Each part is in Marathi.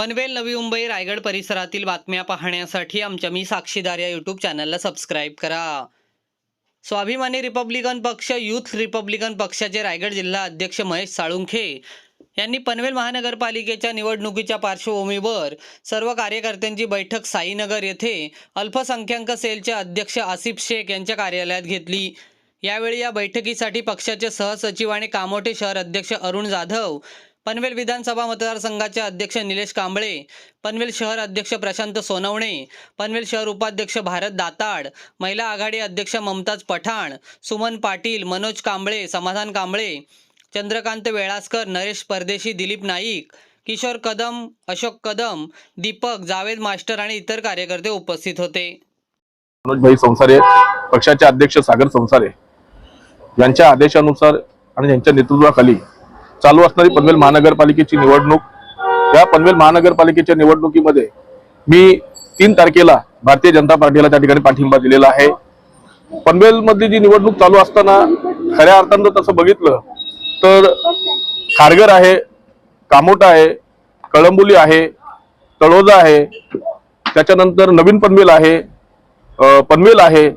पनवेल नवी मुंबई रायगड परिसरातील बातम्या पाहण्यासाठी आमच्या मी साक्षीदार या यूट्यूब चॅनलला सबस्क्राईब करा. स्वाभिमानी रिपब्लिकन पक्ष युथ रिपब्लिकन पक्षाचे रायगड जिल्हा अध्यक्ष महेश साळुंखे यांनी पनवेल महानगरपालिकेच्या निवडणुकीच्या पार्श्वभूमीवर सर्व कार्यकर्त्यांची बैठक साईनगर येथे अल्पसंख्याक सेलचे अध्यक्ष आसिफ शेख यांच्या कार्यालयात घेतली. यावेळी या बैठकीसाठी पक्षाचे सहसचिव आणि कामोठे शहर अध्यक्ष अरुण जाधव पनवेल विधानसभा मतदारसंघाचे अध्यक्ष निलेश कांबळे पनवेल शहर अध्यक्ष प्रशांत सोनवणे पनवेल शहर उपाध्यक्ष भारत दाताड महिला आघाडी अध्यक्ष ममताज पठाण सुमन पाटील मनोज कांबळे समाधान कांबळे चंद्रकांत वेळासकर नरेश परदेशी दिलीप नाईक किशोर कदम अशोक कदम दीपक जावेद मास्टर आणि इतर कार्यकर्ते उपस्थित होते. मनोजभाई संसारे पक्षाचे अध्यक्ष सागर संसारे यांच्या आदेशानुसार आणि यांच्या नेतृत्वाखाली चालू असणारी पनवेल महानगरपालिकेची निवडणूक. या पनवेल महानगरपालिकेच्या निवडणुकीमध्ये मी तीन तारखेला भारतीय जनता पार्टीला त्या ठिकाणी पाठिंबा दिलेला आहे. पनवेलमधली जी निवडणूक चालू असताना खऱ्या अर्थानं जर तसं बघितलं तर खारघर आहे कामोटा आहे कळंबोली आहे तळोजा आहे त्याच्यानंतर नवीन पनवेल आहे पनवेल आहे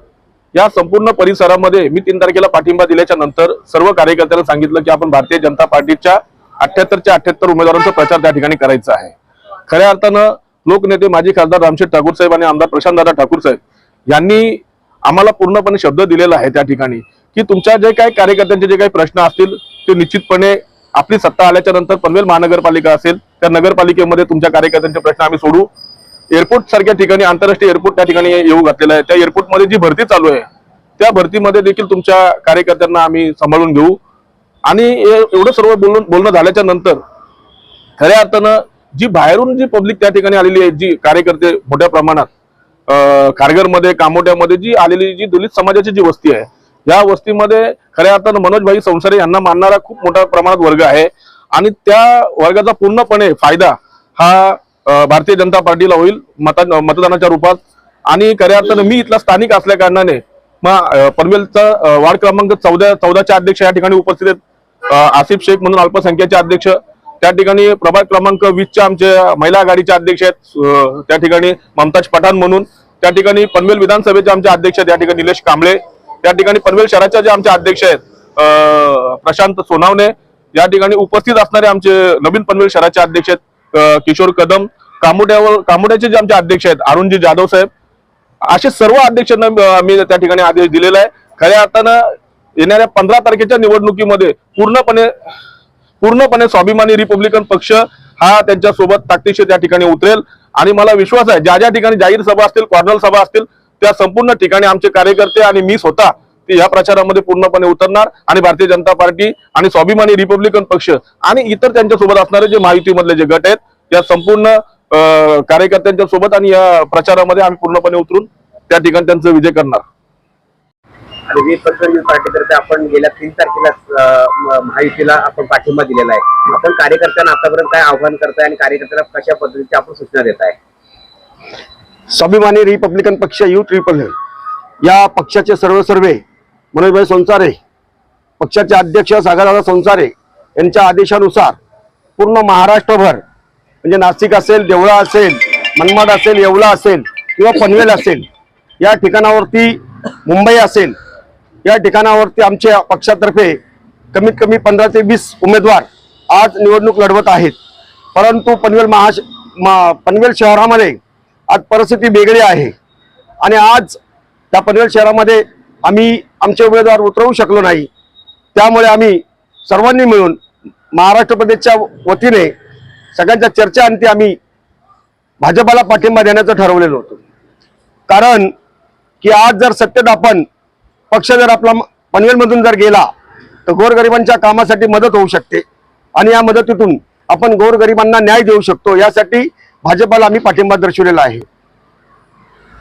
या संपूर्ण परिसरामध्ये मी तीन तारखेला पाठिंबा दिल्याच्या नंतर सर्व कार्यकर्त्यांना सांगितलं की आपण भारतीय जनता पार्टीच्या अठ्याहत्तरच्या अठ्याहत्तर उमेदवारांचा प्रचार त्या ठिकाणी करायचा आहे. खऱ्या अर्थानं लोकनेते माजी खासदार रामशेठ ठाकूर साहेब आणि आमदार प्रशांतदादा ठाकूर साहेब यांनी आम्हाला पूर्णपणे शब्द दिलेला आहे त्या ठिकाणी की तुमच्या जे काही कार्यकर्त्यांचे जे काही प्रश्न असतील ते निश्चितपणे आपली सत्ता आल्याच्यानंतर पनवेल महानगरपालिका असेल त्या नगरपालिकेमध्ये तुमच्या कार्यकर्त्यांचे प्रश्न आम्ही सोडू. एअरपोर्ट सारख्या ठिकाणी आंतरराष्ट्रीय एअरपोर्ट त्या ठिकाणी येऊ घातलेला आहे. त्या एअरपोर्टमध्ये जी भरती चालू आहे त्या भरतीमध्ये देखील तुमच्या कार्यकर्त्यांना आम्ही सांभाळून घेऊ. आणि एवढं सर्व बोलून बोलणं झाल्याच्यानंतर खऱ्या अर्थानं जी बाहेरून जी पब्लिक त्या ठिकाणी आलेली आहे जी कार्यकर्ते मोठ्या प्रमाणात कारगरमध्ये कामोट्यामध्ये जी आलेली जी दलित समाजाची जी वस्ती आहे या वस्तीमध्ये खऱ्या अर्थानं मनोजभाई संसारे यांना मानणारा खूप मोठ्या प्रमाणात वर्ग आहे. आणि त्या वर्गाचा पूर्णपणे फायदा हा भारतीय जनता पार्टीला होईल मता मतदानाच्या रूपात. आणि खऱ्या अर्थानं मी इथला स्थानिक असल्या कारणाने मग पनवेलचा वार्ड क्रमांक चौदा चौदाचे अध्यक्ष या ठिकाणी उपस्थित आहेत. आसिफ शेख म्हणून अल्पसंख्याचे अध्यक्ष. त्या ठिकाणी प्रभाग क्रमांक वीसच्या आमच्या महिला आघाडीचे अध्यक्ष आहेत. त्या ठिकाणी ममताज पठाण म्हणून. त्या ठिकाणी पनवेल विधानसभेचे आमचे अध्यक्ष आहेत. या ठिकाणी निलेश कांबळे. त्या ठिकाणी पनवेल शहराच्या जे आमचे अध्यक्ष आहेत प्रशांत सोनावणे. या ठिकाणी उपस्थित असणारे आमचे नवीन पनवेल शहराचे अध्यक्ष आहेत. किशोर कदम कामोड्यावर कामोड्याचे जे आमचे अध्यक्ष आहेत अरुणजी जाधव साहेब असे सर्व अध्यक्षांना मी त्या ठिकाणी आदेश दिलेला आहे. खऱ्या अर्थानं येणाऱ्या पंधरा तारखेच्या निवडणुकीमध्ये पूर्णपणे पूर्णपणे स्वाभिमानी रिपब्लिकन पक्ष हा त्यांच्यासोबत ताकदीशी त्या ठिकाणी उतरेल. आणि मला विश्वास आहे ज्या ज्या ठिकाणी जाहीर सभा असतील कॉर्नर सभा असतील त्या संपूर्ण ठिकाणी आमचे कार्यकर्ते आणि मी स्वतः ते या प्रचारामध्ये पूर्णपणे उतरणार आणि भारतीय जनता पार्टी आणि स्वाभिमानी रिपब्लिकन पक्ष आणि इतर त्यांच्यासोबत असणारे जे महायुतीमधले जे गट आहेत त्या संपूर्ण अं, कार्यकर्त्यांच्या सोबत आणि या प्रचारामध्ये आम्ही पूर्णपणे उतरून त्या ठिकाणी त्यांचा विजय करणार. आणि पार्टीतर्फे आपण गेल्या तीन तारखेला अं, म- महायुतीला आपण पाठिंबा दिलेला आहे. आपण कार्यकर्त्यांना आतापर्यंत काय आव्हान करताय आणि कार्यकर्त्यांना कशा पद्धतीची आपण सूचना देत आहे? स्वाभिमानी रिपब्लिकन पक्ष युथ रिपब्लिकन या पक्षाचे सर्व सर्वे मनोजभाई संसारे पक्षाचे अध्यक्ष सागरदादा संसारे यांच्या आदेशानुसार पूर्ण महाराष्ट्रभर म्हणजे नाशिक असेल देवळा असेल मनमाड असेल येवला असेल किंवा पनवेल असेल या ठिकाणावरती मुंबई असेल या ठिकाणावरती आमच्या पक्षातर्फे कमीत कमी पंधरा ते वीस उमेदवार आज निवडणूक लढवत आहेत. परंतु पनवेल महाश मा- पनवेल शहरामध्ये आज परिस्थिती वेगळी आहे. आणि आज त्या पनवेल शहरामध्ये आम्ही आमचे उमेदवार उतरवू शकलो नाही. त्यामुळे आम्ही सर्वांनी मिळून महाराष्ट्र प्रदेशच्या वतीने सगळ्यांच्या चर्चा अंती आम्ही भाजपाला पाठिंबा देण्याचं ठरवलेलं होतं. कारण की आज जर सत्तेत आपण पक्ष जर आपला पनवेलमधून जर गेला तर गोरगरिबांच्या कामासाठी मदत होऊ शकते. आणि या मदतीतून आपण गोरगरिबांना न्याय देऊ शकतो. यासाठी भाजपाला आम्ही पाठिंबा दर्शवलेला आहे.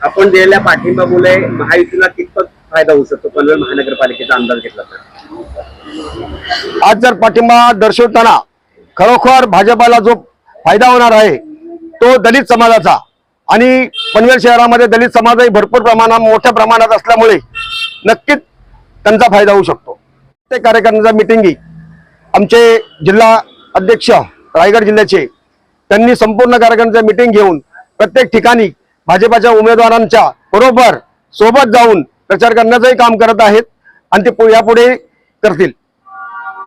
आपण दिलेल्या पाठिंबामुळे महायुतीला कितपत फायदा होऊ शकतो? पनवेल महानगरपालिकेचा अंदाज घेतला तर. आज जर पाठिंबा दर्शवताना खरोखर भाजपाला जो फायदा होणार आहे तो दलित समाजाचा आणि पनवेल शहरामध्ये दलित समाजही भरपूर प्रमाणात मोठ्या प्रमाणात असल्यामुळे नक्कीच त्यांचा फायदा होऊ शकतो. प्रत्येक कार्यकर्त्यांच्या मिटिंगी आमचे जिल्हा अध्यक्ष रायगड जिल्ह्याचे त्यांनी संपूर्ण कार्यकर्त्यांच्या मिटिंग घेऊन प्रत्येक ठिकाणी भाजपाच्या उमेदवारांच्या बरोबर सोबत जाऊन प्रचार करण्याचंही काम करत आहेत आणि ते पु- यापुढे करतील.